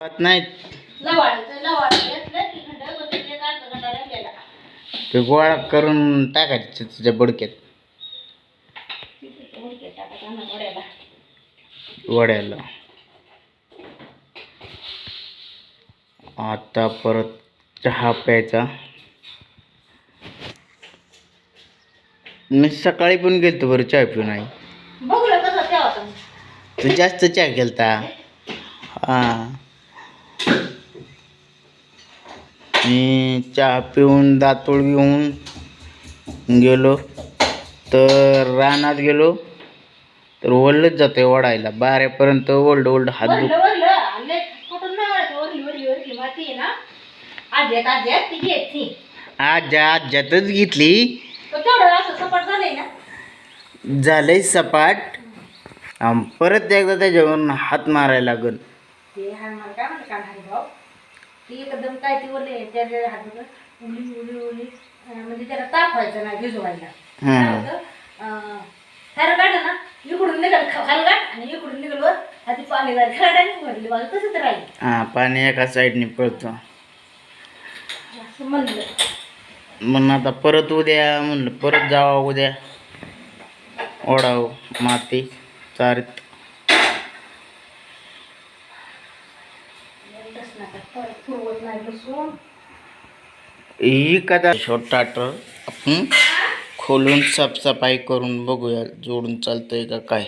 नाही ते गोळा करून टाकायचे तुझ्या बडक्यात. वड्याला. आता परत चहा प्यायचा. मी सकाळी पण गेलतो बरं चहा पिऊन आई. जास्त चहा केलता? हा. मी चहा पिऊन दातोळ घेऊन गेलो. तर रानात गेलो. तर ओढलंच जाते ओढायला. बाऱ्यापर्यंत ओढलं ओढलं हात आज्या आज्यातच घेतली. झालंय सपाट. परत एकदा त्याच्यावरून हात मारायला लागल. ते एकदम काय ती ओले त्याच्या हात उली उली उली म्हणजे त्याला ताप व्हायचा नाही भिजवायला. काय. होतं काढलं ना इकडून निघाल खालगाट आणि इकडून हाती पाणी जाईल खरडाने भरली तसंच राहील. हा पाणी एका साईडने पळतो. असं म्हणलं. म्हणून आता परत उद्या म्हणलं परत जावा उद्या. ओढाव माती चारीत तसं नका परत पुरवत नाही बसून ही कदा छोटा टर आपण खोलून साफसफाई करून बघूया जोडून चालतंय का काय.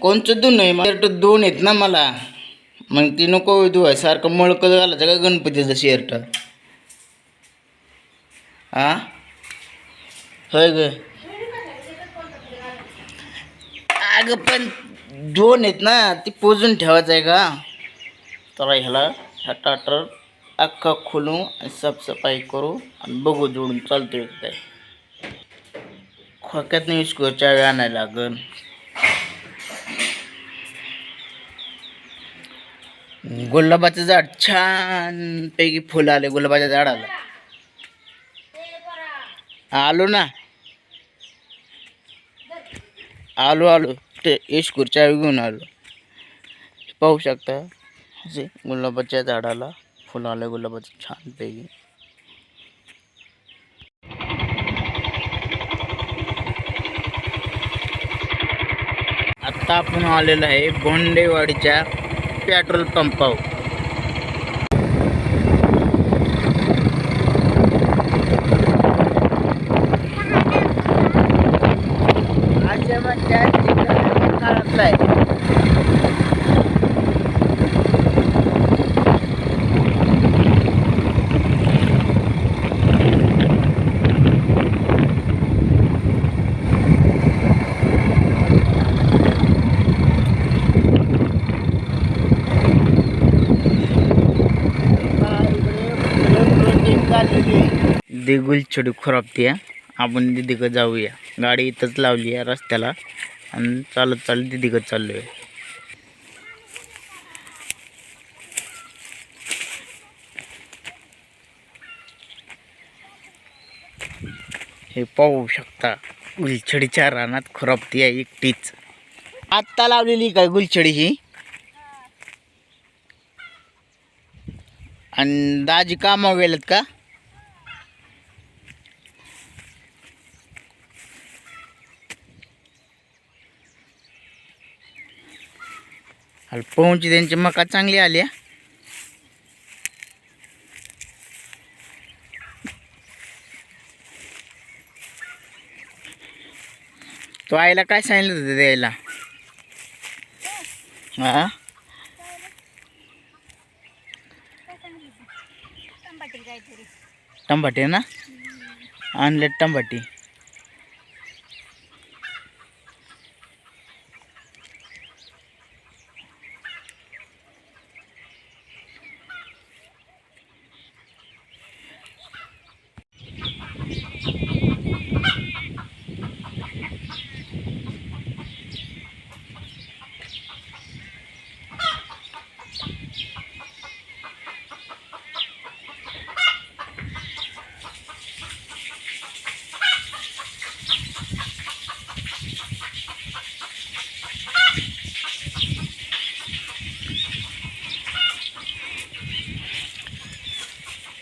कोणचं दोन आहे? शर्ट दोन आहेत ना मला. मग ती नको धुवाय सारखं मळकत घालायचं का गणपतीचं शर्ट हा होय ग. अगं पण दोन आहेत ना ती पोजून ठेवायचं आहे का? तर ह्याला ह्या टाटर अख्खा खोलू आणि साफसफाई करू आणि बघू जोडून चालतो का काय. खोक्यात नाही चावी आणायला लागन. गुलाबाचं झाड छान पैकी फुलं आले गुलाबाच्या झाडाला. आलो ना. आलो आलो. ते इस्कूर घेऊन आलो. पाहू शकता. असे गुलाबाच्या झाडाला फुलं आलं गुलाबाचं छान पैकी आता आपण आलेलो आहे बोंडेवाडीच्या पेट्रोल पंपावर देगुल गुलछडी खराबती आहे आपण दिदीकडे जाऊया. गाडी इथंच लावली आहे रस्त्याला. आणि चालत चालत दिदीकडे चाललो आहे हे पाहू शकता गुलछडीच्या रानात खराबती आहे एकटीच. आत्ता लावलेली काय गुलछडी ही? आणि दाजी कामावर गेलेत का? अरे पोहची त्यांची मका चांगली आली आहे तो आईला काय सांगितलं होतं द्यायला? हा? टंबाटी ना? आणले टंबाटी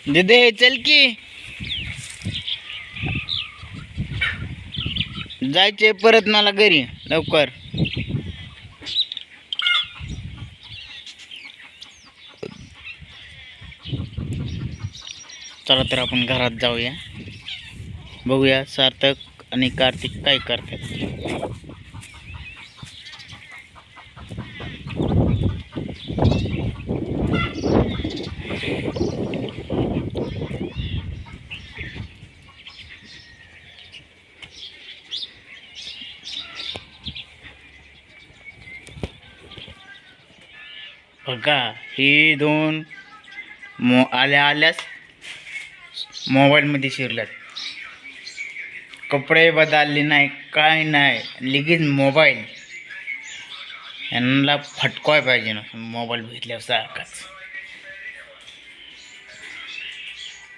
दिदे चल की. जायचे परत मला घरी लवकर. चला तर आपण घरात जाऊया. बघूया सार्थक आणि कार्तिक काय करतात. बघा ही दोन मो आल्या आल्यास मोबाईलमध्ये शिरल्यात. कपडे बदलले नाही काय नाही लगेच मोबाईल. यांना फटकवाय पाहिजे ना मोबाईल बघितल्यावर सारखाच.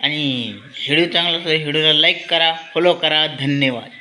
आणि व्हिडिओ चांगला हिडूला व्हिडिओला लाईक करा फॉलो करा धन्यवाद.